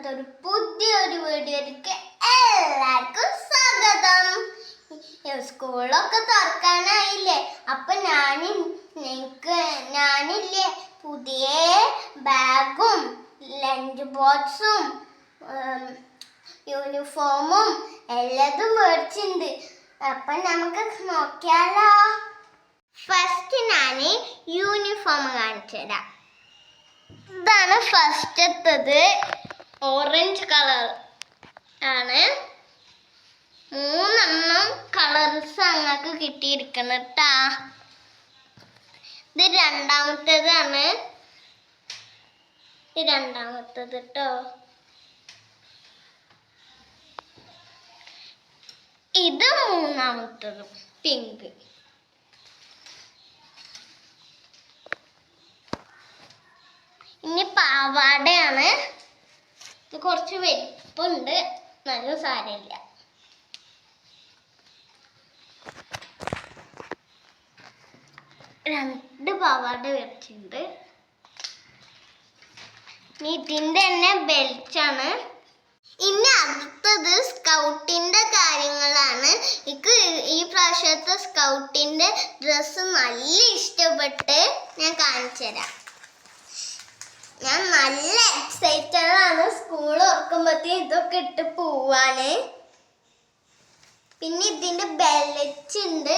ഇന്നത്തെ ഒരു പുതിയൊരു വീഡിയോയിലേക്ക് എല്ലാവർക്കും സ്വാഗതം. സ്കൂളൊക്കെ തുറക്കാനായില്ലേ? അപ്പൊ ഞാൻ നിങ്ങൾക്ക് ഞാനില്ലേ പുതിയ ബാഗും ലഞ്ച് ബോക്സും യൂണിഫോമും എല്ലാതും മേടിച്ചിട്ടുണ്ട്. അപ്പൊ നമുക്ക് നോക്കിയാലോ? ഫസ്റ്റ് ഞാൻ യൂണിഫോം കാണിച്ചു തരാം ഇതാണ് ഫസ്റ്റ് എത്തത് ഓറഞ്ച് കളർ ആണ്. മൂന്നെണ്ണം കളർസ് അങ്ങക്ക് കിട്ടിയിരിക്കണം കേട്ടാ ഇത് രണ്ടാമത്തേതാണ്. ഇത് രണ്ടാമത്തേത് കേട്ടോ ഇത് മൂന്നാമത്തതും പിങ്ക്. ഇനി ഇത് കുറച്ച് വലിപ്പുണ്ട് നല്ല സാരമില്ല. രണ്ട് പാവാട വെച്ചിട്ടുണ്ട് ഇതിന്റെ തന്നെ ബെൽറ്റാണ് ഇനി അടുത്തത് സ്കൗട്ടിന്റെ കാര്യങ്ങളാണ്. എനിക്ക് ഈ പ്രാവശ്യത്തെ സ്കൗട്ടിന്റെ ഡ്രസ്സ് നല്ല ഇഷ്ടപ്പെട്ട് ഞാൻ കാണിച്ചു തരാം ഞാൻ നല്ല എക്സൈറ്റഡ് ആണ്. സ്കൂൾ തുറക്കുമ്പോഴത്തേ ഇതൊക്കെ ഇട്ട് പോവാന്. പിന്നെ ഇതിന്റെ ബെൽറ്റ് ഉണ്ട്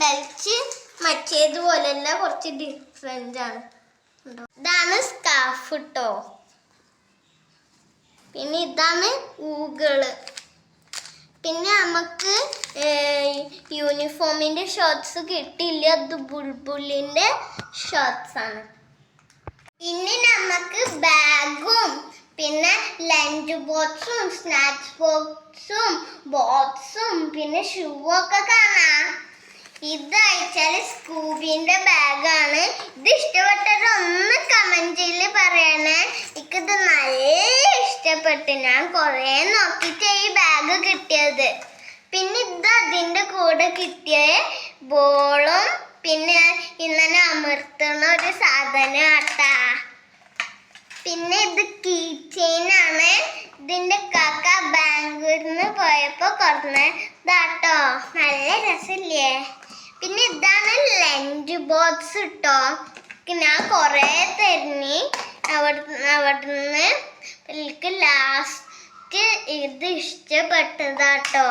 ബെൽറ്റ് മറ്റേതുപോലെയല്ല കുറച്ച് ഡിഫറെന്റ് ആണ്. ഇതാണ് സ്കാഫ് കേട്ടോ പിന്നെ ഇതാണ് ഊകൾ. പിന്നെ നമുക്ക് യൂണിഫോമിന്റെ ഷോർട്സ് കിട്ടിയില്ല അത് ബുൾബുള്ളിന്റെ ഷോർട്സ് ആണ്. ഇനി നമുക്ക് ബാഗും പിന്നെ ലഞ്ച് ബോക്സും സ്നാക്സ് ബോക്സും ബോക്സും പിന്നെ ഷൂ ഒക്കെ കാണാം. ഇത് സ്കൂബിന്റെ ബാഗാണ്. ഇത് ഇഷ്ടപ്പെട്ടത് ഒന്ന് കമന്റിൽ പറയണേ. എനിക്കിത് നല്ല ഇഷ്ടപ്പെട്ടു. ഞാൻ കുറേ നോക്കിയിട്ട് ഈ ബാഗ് കിട്ടിയത്. പിന്നെ ഇത് അതിന്റെ കൂടെ കിട്ടിയ ബോളും പിന്നെ ഇന്നലെ അമർത്തുന്ന ഒരു സാധനം പിന്നെ ഇത് കീ ചെയിൻ ആണ്. ഇതിന്റെ കാക്ക ബാംഗ്ലൂരിൽ നിന്ന് കുറഞ്ഞ ഇതാട്ടോ നല്ല രസമില്ലേ പിന്നെ ഇതാണ് ലഞ്ച് ബോക്സ് ഇട്ടോ ഞാൻ കുറേ തരുന്നി. അവിടുന്ന് അവിടുന്ന്. എനിക്ക് ലാസ്റ്റ് ഇത് ഇഷ്ടപ്പെട്ടതാട്ടോ.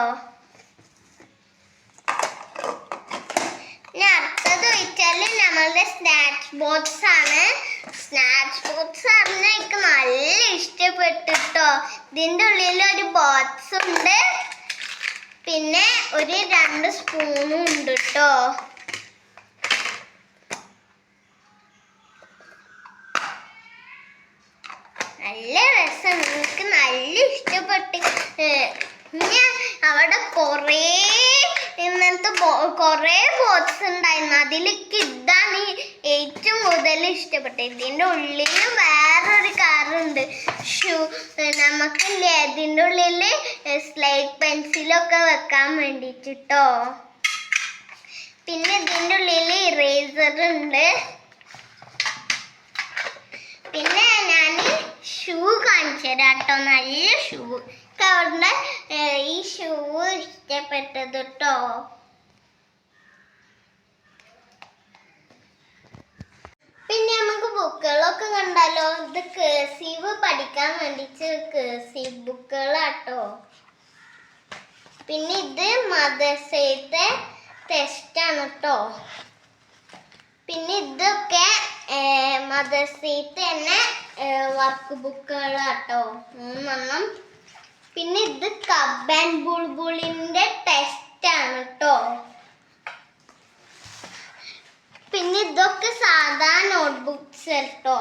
ഇനി അടുത്തത് വെച്ചാൽ നമ്മളുടെ സ്നാക്സ് ബോക്സ് ആണ്. സ്നാക്സ് ബോക്സ് പറഞ്ഞാൽ എനിക്ക് നല്ല ഇഷ്ടപ്പെട്ടിട്ടോ. ഇതിന്റെ ഉള്ളിൽ ഒരു ബോക്സ് ഉണ്ട്. പിന്നെ ഒരു രണ്ട് സ്പൂണും ഉണ്ട് കേട്ടോ നല്ല രസം. എനിക്ക് നല്ല ഇഷ്ടപ്പെട്ട് ഞാൻ അവിടെ കുറേ കുറേ ബോക്സ് ഉണ്ടായിരുന്നു. അതിൽ കിഡാണ് ഏറ്റവും കൂടുതൽ ഇഷ്ടപ്പെട്ടത് ഇതിന്റെ ഉള്ളിൽ വേറൊരു കാറുണ്ട് ഷൂ. നമുക്കില്ലേ അതിന്റെ ഉള്ളിൽ സ്ലൈറ്റ് പെൻസിലൊക്കെ വെക്കാൻ വേണ്ടിയിട്ടോ പിന്നെ ഇതിന്റെ ഉള്ളിൽ ഇറേസർ ഉണ്ട്. പിന്നെ ഞാൻ ഷൂ കാണിച്ചു തരാം കേട്ടോ നല്ല ഷൂ. അവരുടെ ഈ ഷൂ ഇഷ്ടപ്പെട്ടത് കേട്ടോ പിന്നെ നമുക്ക് ബുക്കുകളൊക്കെ കണ്ടല്ലോ. ഇത് കേസീവ് പഠിക്കാൻ വേണ്ടിച്ച് കേസീവ് ബുക്കുകളാട്ടോ. പിന്നെ ഇത് മദ്രസയിലത്തെ ടെസ്റ്റാണ് കേട്ടോ പിന്നെ ഇതൊക്കെ മദ്രസയിലത്തെ തന്നെ വർക്ക് ബുക്കുകളാട്ടോ. മൂന്നെണ്ണം. പിന്നെ ഇത് കബ് ആൻഡ് ബുൾബുളിന്റെ ടെസ്റ്റ് ആണ് കേട്ടോ പിന്നെ ഇതൊക്കെ സാധാ കേട്ടോ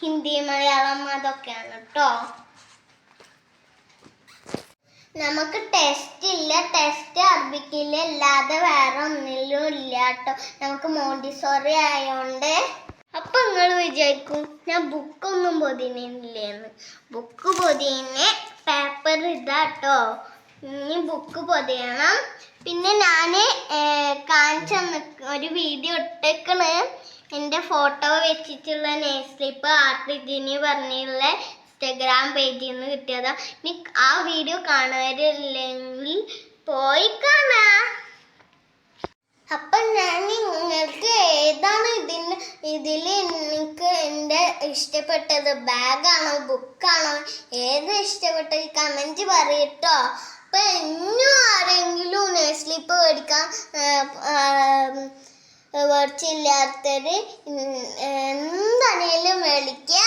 ഹിന്ദി മലയാളം അതൊക്കെയാണ് കേട്ടോ നമുക്ക് ടെസ്റ്റ് ഇല്ല. ടെസ്റ്റ് അറബിക്കില്ല. അല്ലാതെ വേറെ ഒന്നിലും ഇല്ല കേട്ടോ നമുക്ക് മോണ്ടിസോറി ആയോണ്ട്. അപ്പൊ നിങ്ങൾ വിചാരിക്കും ഞാൻ ബുക്ക് ബുക്കൊന്നും പൊതിനില്ലേന്ന് ബുക്ക് പൊതിനെ പേപ്പർ ഇതാട്ടോ ഇനി ബുക്ക് പൊതിയണം. പിന്നെ ഞാൻ കാണിച്ചു ഒരു വീഡിയോ ഇട്ടേക്കണ്. എന്റെ ഫോട്ടോ വെച്ചിട്ടുള്ള നെയ് സ്ലിപ്പ് ആർട്ട് ഇതിന് പറഞ്ഞുള്ള ഇൻസ്റ്റഗ്രാം പേജിൽ നിന്ന് കിട്ടിയതാ. ഇനി ആ വീഡിയോ കാണാറില്ലെങ്കിൽ പോയി കാണാ. അപ്പൊ ഞാൻ നിങ്ങൾക്ക് ഏതാണ് ഇതിന് ഇതിൽ എനിക്ക് എന്റെ ഇഷ്ടപ്പെട്ടത്? ബാഗാണോ ബുക്കാണോ ഏത് ഇഷ്ടപ്പെട്ട? കമന്റ് പറയട്ടോ. അപ്പൊ ഇന്നും ആരെങ്കിലും നെസ്ലിപ്പ് മേടിക്കാൻ മേടിച്ചില്ലാത്തവര് എന്താണേലും വിളിക്കുക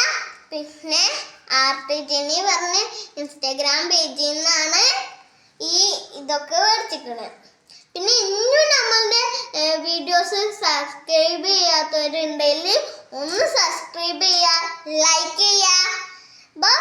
പിന്നെ ആർട്ട് ജെനി പറഞ്ഞ ഇൻസ്റ്റാഗ്രാം പേജിൽ നിന്നാണ് ഈ ഇതൊക്കെ മേടിച്ചിരിക്കുന്നത് പിന്നെ ഇനിയും നമ്മളുടെ വീഡിയോസ് സബ്സ്ക്രൈബ് ചെയ്യാത്തവരുണ്ടെങ്കിൽ ഒന്ന് സബ്സ്ക്രൈബ് ചെയ്യുക ലൈക്ക് ചെയ്യുക ബൈ